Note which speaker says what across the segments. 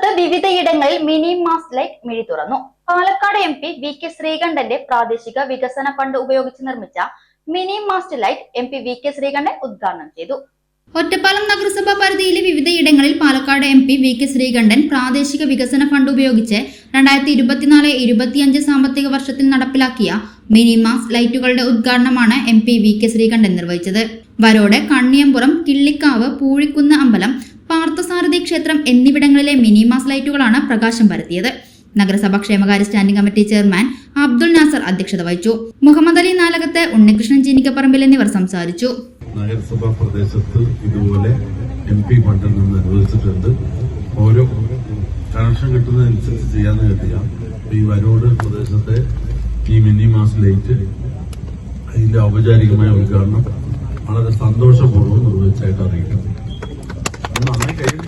Speaker 1: സംസ്ഥാനത്ത് വിവിധയിടങ്ങളിൽ mini mass light മിഴി തുറന്നു. Palakkad M P V K ശ്രീകണ്ഠന്റെ പ്രാദേശിക വികസന ഫണ്ട് ഉപയോഗിച്ച് നിർമ്മിച്ച mini mast light M P V K Sreekandan ഉദ്ഘാടനം ചെയ്തു.
Speaker 2: ഒറ്റപ്പാലം നഗരസഭാ പരിധിയിലെ വിവിധയിടങ്ങളിൽ Palakkad M P V K Sreekandan പ്രാദേശിക വികസന ഫണ്ട് ഉപയോഗിച്ച് രണ്ടായിരത്തി ഇരുപത്തിനാല് ഇരുപത്തിയഞ്ച് സാമ്പത്തിക വർഷത്തിൽ നടപ്പിലാക്കിയ മിനി മാസ് ലൈറ്റുകളുടെ ഉദ്ഘാടനമാണ് M P V K Sreekandan നിർവഹിച്ചത്. വരോട് കണ്ണിയമ്പുറം കിള്ളിക്കാവ് പൂഴിക്കുന്ന് അമ്പലം പാർത്ഥസാരഥി ക്ഷേത്രം എന്നിവിടങ്ങളിലെ മിനിമാസ് ലൈറ്റുകളാണ് പ്രകാശം പരത്തിയത്. നഗരസഭാ ക്ഷേമകാര്യ standing committee chairman Abdul Nasser അധ്യക്ഷത വഹിച്ചു. മുഹമ്മദ് അലി നാലകത്ത് ഉണ്ണികൃഷ്ണൻ ചീനിക്കപ്പറമ്പിൽ എന്നിവർ സംസാരിച്ചു.
Speaker 3: നഗരസഭാ പ്രദേശത്ത് ഇതുപോലെ എം പി ഫണ്ടിൽ നിന്ന് അനുവദിച്ചിട്ടുണ്ട് ഓരോ കണക്ഷൻ കിട്ടുന്നതനുസരിച്ച് ചെയ്യാന്ന് കരുതിയാൽ ഈ വരോട് പ്രദേശത്തെ ഈ മിനി മാസ് ലൈറ്റ് അതിന്റെ ഔപചാരികമായ ഉദ്ഘാടനം വളരെ സന്തോഷപൂർവം നിർവഹിച്ചായിട്ട് അറിയിക്കുന്നു. നന്നായി കഴിയും.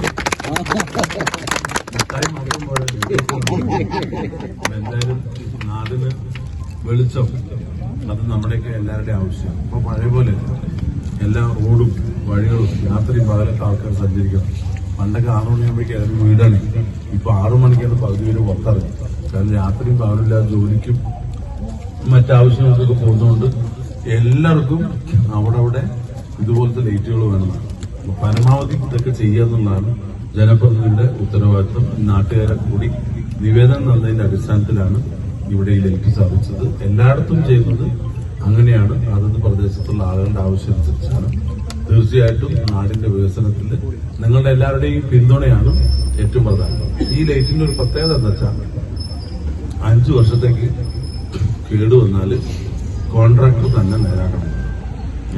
Speaker 3: എന്തായാലും നാടിന് വെളിച്ചം. അത് നമ്മുടെയൊക്കെ എല്ലാവരുടെയും ആവശ്യം. ഇപ്പൊ പഴയ പോലെ എല്ലാ റോഡും വഴികളും രാത്രിയും പകലൊക്കെ ആൾക്കാർ സഞ്ചരിക്കണം. പണ്ടൊക്കെ ആറു മണിയാകുമ്പോഴേക്കും എല്ലാവരും വീടാണ്. ഇപ്പൊ ആറു മണിക്കാണ് പകുതി പേര് പുറത്തിറങ്ങി. കാരണം രാത്രിയും പകലില്ലാതെ ജോലിക്കും മറ്റാവശ്യങ്ങൾക്കൊക്കെ പോകുന്നതുകൊണ്ട് എല്ലാവർക്കും അവിടെ അവിടെ ഇതുപോലത്തെ ലൈറ്റുകൾ വേണമെന്നാണ് പരമാവധി ഇതൊക്കെ ചെയ്യുക എന്നുള്ളതാണ് ജനപ്രതിനിധിയുടെ ഉത്തരവാദിത്വം. നാട്ടുകാരെ കൂടി നിവേദനം നൽകുന്നതിന്റെ അടിസ്ഥാനത്തിലാണ് ഇവിടെ ഈ ലൈറ്റ് സ്ഥാപിച്ചത്. എല്ലായിടത്തും ചെയ്യുന്നത് അങ്ങനെയാണ്. അതത് പ്രദേശത്തുള്ള ആളുകളുടെ ആവശ്യമനുസരിച്ചാണ് തീർച്ചയായിട്ടും നാടിന്റെ വികസനത്തിൽ നിങ്ങളുടെ എല്ലാവരുടെയും പിന്തുണയാണ് ഏറ്റവും പ്രധാനം. ഈ ലൈറ്റിന്റെ ഒരു പ്രത്യേകത എന്താ വെച്ചാൽ അഞ്ചു വർഷത്തേക്ക് കേടുവന്നാൽ കോൺട്രാക്ടർ തന്നെ നേരാക്കണം.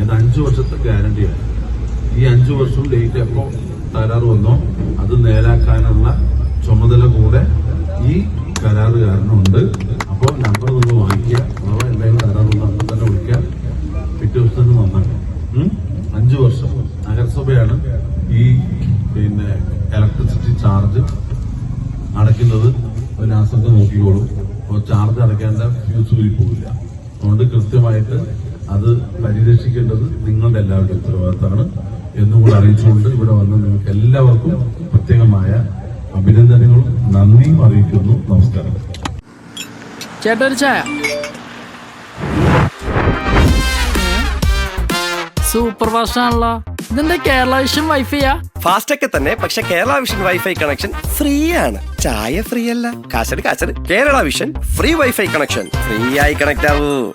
Speaker 3: ഇത് അഞ്ചു വർഷത്തെ ഗ്യാരണ്ടിയാണ് ഈ അഞ്ചു വർഷം ഡേറ്റ് എപ്പോ തകരാറ് വന്നോ. അത് നേരാക്കാനുള്ള ചുമതല കൂടെ ഈ കരാറുകാരനുണ്ട് അപ്പോൾ നമ്പർ നിങ്ങൾ വാങ്ങിക്കുക. അഥവാ എന്തെങ്കിലും തകരാറുണ്ടോ അന്ന് തന്നെ വിളിക്കുക. പിറ്റേ ദിവസം തന്നെ നന്നാക്കാം അഞ്ചു വർഷം നഗരസഭയാണ് ഈ പിന്നെ ഇലക്ട്രിസിറ്റി ചാർജ് അടയ്ക്കുന്നത്. നാസർക്ക് നോക്കിക്കോളും. അപ്പോൾ ചാർജ് അടയ്ക്കേണ്ട ഫ്യൂസ് ഊരി പോവില്ല. അതുകൊണ്ട് കൃത്യമായിട്ട് അത് പരിരക്ഷിക്കേണ്ടത് നിങ്ങളുടെ എല്ലാവരുടെ ഉത്തരവാദിത്തമാണ് എന്നും കൂടെ അറിയിച്ചുകൊണ്ട് ഇവിടെ വന്ന നിങ്ങൾക്ക് എല്ലാവർക്കും പ്രത്യേകമായ അഭിനന്ദനങ്ങളും നന്ദിയും അറിയിക്കുന്നു. നമസ്കാരം.
Speaker 4: ചേട്ടാ ചായ. സൂപ്പർ ഫാസ്റ്റ് ആണല്ലോ ഇതെന്താ കേരള വിഷൻ വൈഫൈയാ
Speaker 5: ഫാസ്റ്റ് ഒക്കെ തന്നെ പക്ഷെ Kerala vision wifi connection free ആണ് ചായ ഫ്രീ അല്ല കാശട് കാശട്. Kerala vision free wifi connection free ആയി കണക്ട് ആവൂ